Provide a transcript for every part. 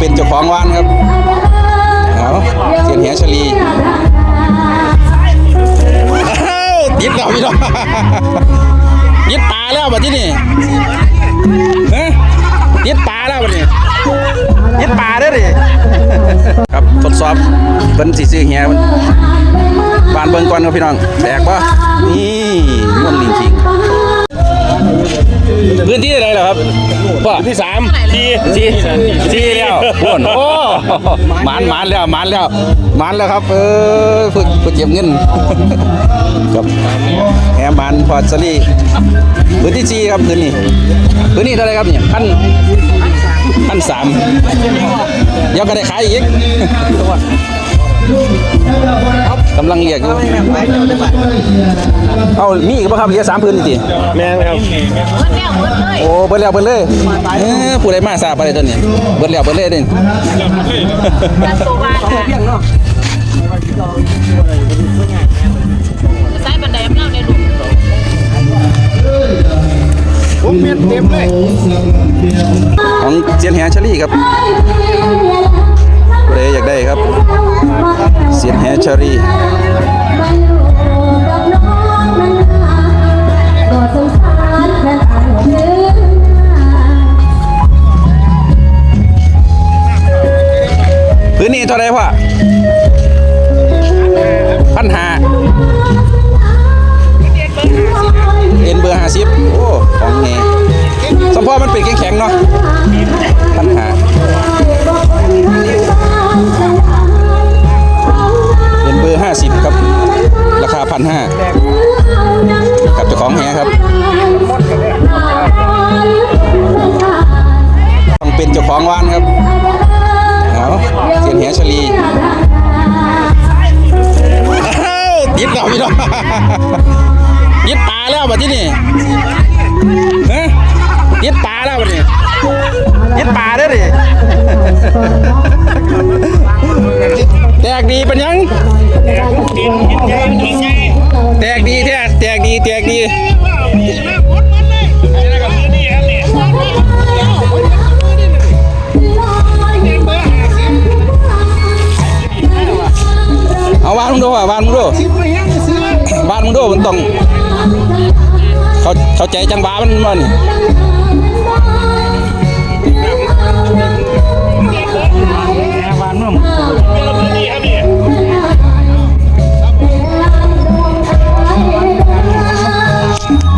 เป็นเจ้าของวานครับเอาเสียนแหชลีติดแล้วพี่น้องติดตาแล้วบัดที่นี่ฮะติดตาแล้วบัดนี้ติดตาเด้ดิครับทดสอบเพิ่นสิซื้อแหมันบานเบิ่งก่อนครับพี่น้องแตกบ่นี่ม่วนลิงคิง พื้นที่อะไรเหรอครับว่าที่สามที่ที่ที่แล้วโอนโอ้หมานหมานแล้วหมานแล้วหมานแล้วครับ เออฝึกฝึกเก็บเงินกับแหมหมานพอร์ตสลีพื้นที่สี่ครับพื้นนี้พื้นนี้เท่าไหรครับเนี่ยพันพันสามเดี๋ยวก็ได้ขายอีกกำลังเรียกอยู่ เอามีอีกป่ะครับเหลือสามพื้นนี่ติแม่นครับโอ้เบิดแล้วเบิดเลยเอ้อผู้ใดมาทราบอะไรตัวนี้เบิดแล้วเบิดเลยเด้ใส่บันไดอำนาจในหลุมผมเมียนเต็มเลยของเซียนแหชลี่ครับผู้ใดอยากได้ครับเซียนแหชลี่ พื้นนี้เท่าไรพ่อพันหาเอ็นเบอร์ห้าสิบโอ้ของแหสมพอมันเป็นแข็งๆเนาะพันหาเอ็นเบอร์ห้าสิบครับ ราคาพันห้ากับเจ้าของแหครับต้องเป็นเจ้าของวานครับ ชลีอ้าวติดแล้วพี่น้องติดตาแล้วบัดที่นี่ฮะติดตาแล้วบัดนี้ติดตาเด้อดิแตกดีเป็นยังแตกดีแท้แตกดีแตกดี เอาวานมึงดูอะวานมึงดูวานมึงดูมันต้องเขาเขาใจจังหวะมันมัน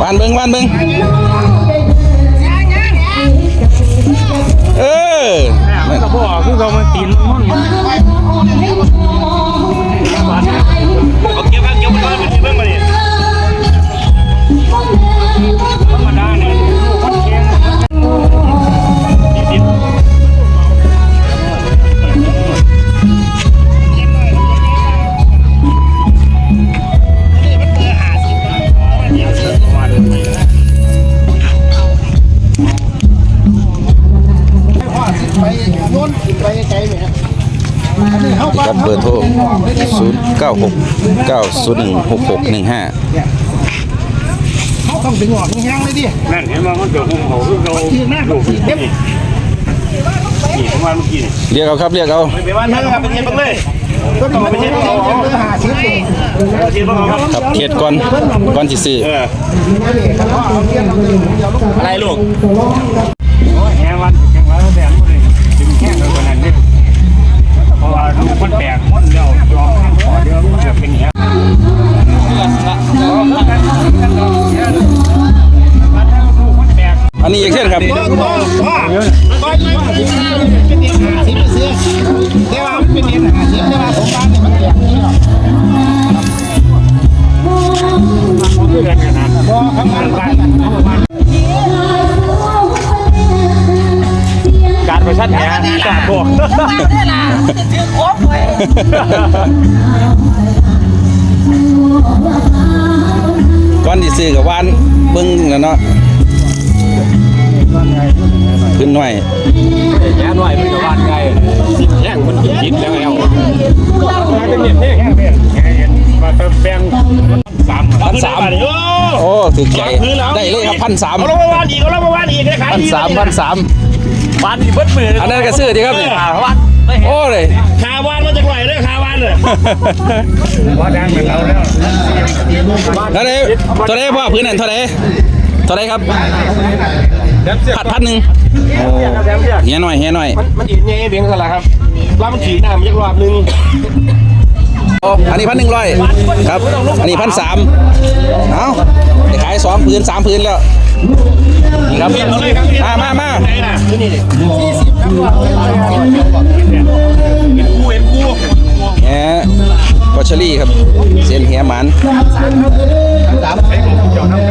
วานเบิ้งวานเบิ้ง ครับเบอร์โทร 0 9 6 9 0 1 6 6 1 5ต้องดึงออกแห้งๆเลยดินั่นเห็นมั้ยมันเกิดหุ้มเขาคือเราลูกนี่นี่ประมาณเมื่อกี้นี่เรียกเอาครับเรียกเอาไปบ้านนั่นครับไปเทียบกันเลยก็ต้องไปเช็ดเอาเบอร์ห้าสิบเลยไปเทียบกันครับครับเขตก่อนก่อนสิซื้อเออเขาเอาเทียนเอาเดียวลูกอะไรลูกโอ้ยแหวันแข่งแล้วแดง ว่าลูกมันแตกหมดแล้วยอมข้างขอเดียวมันจะเป็นแหอันนี้อย่างเช่นครับ ก่อนสิซื้อกับวานเบิ่งแล้วเนาะขึ้นหน่อยแย่หน่อยมันจะวานไงแย่งมันคิดแล้วแล้วมันเป็นเน็ตแย่งเป็นมาเติมแบงสามพันสามโอ้โอ้ถึกใจได้เลยครับพันสามเอาลงมาวานอีกเอาลงมาวานอีกเลยขายพันดีสามพันสามวันนี้เบิดมืออันนั้นก็ซื้อดีครับนี่วันโอ้เลยคาวันมัน จะไหวเลยคาวันเลยว่าดังเหมือนเราแล้วเท่าไหรเท่าไรพ่อพื้นนั่นเท่าไหรเท่าไรครับพัดพัดหนึ่งเฮียหน่อยเฮียหน่อย มันอินเนี่ยเบียงสละครับว่ามันขี่น้ำยักรอบนึงอันนี้พันหนึ่งร้อยครับ อันนี้พันสามเอาได้ขายสองพื้นสามพื้นแล้วนี่ครับมามามา กอชลี่ครับเส้นแหหมัน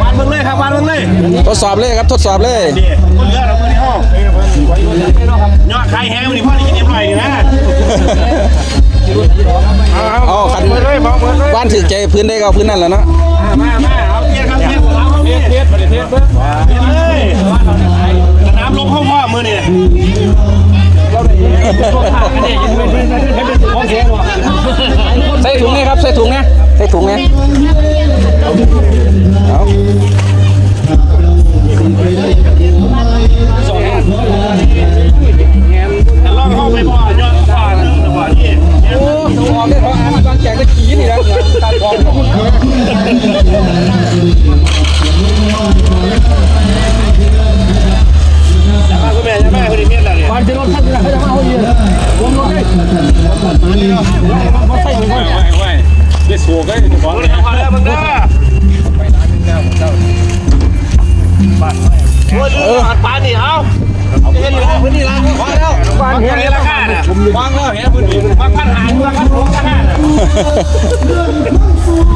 วันเพิ่งเลยครับวันเพิ่งเลยทดสอบเลยครับทดสอบเลยเดี๋ยวคนเหลือเราคนในห้องยอดใครแห้งวันนี้พ่อได้กินนิดหน่อยนะเอาขันบ้านถือใจพื้นได้ก็เอาพื้นนั่นแหล้วเนาะมามาเอาเทียนครับเทียนของเราเทียนเทียนเทียนเทียนเลยน้ำลงห้องพ่อมือนี่ ใส่ถุงนี่ครับใส่ถุงนะใส่ถุงนะเอา รวมรถได้ของเลยพอแล้วมึงเด้อโอ้ยลืมหัดปานนี่เอาเห็นอยู่แล้วพื้นที่ร้านก็พอแล้วบ้านเห็นราคาน่ะวางแล้วเห็นพื้นที่บางพันหารบางพันหกราคาน่ะรุ่นรุ่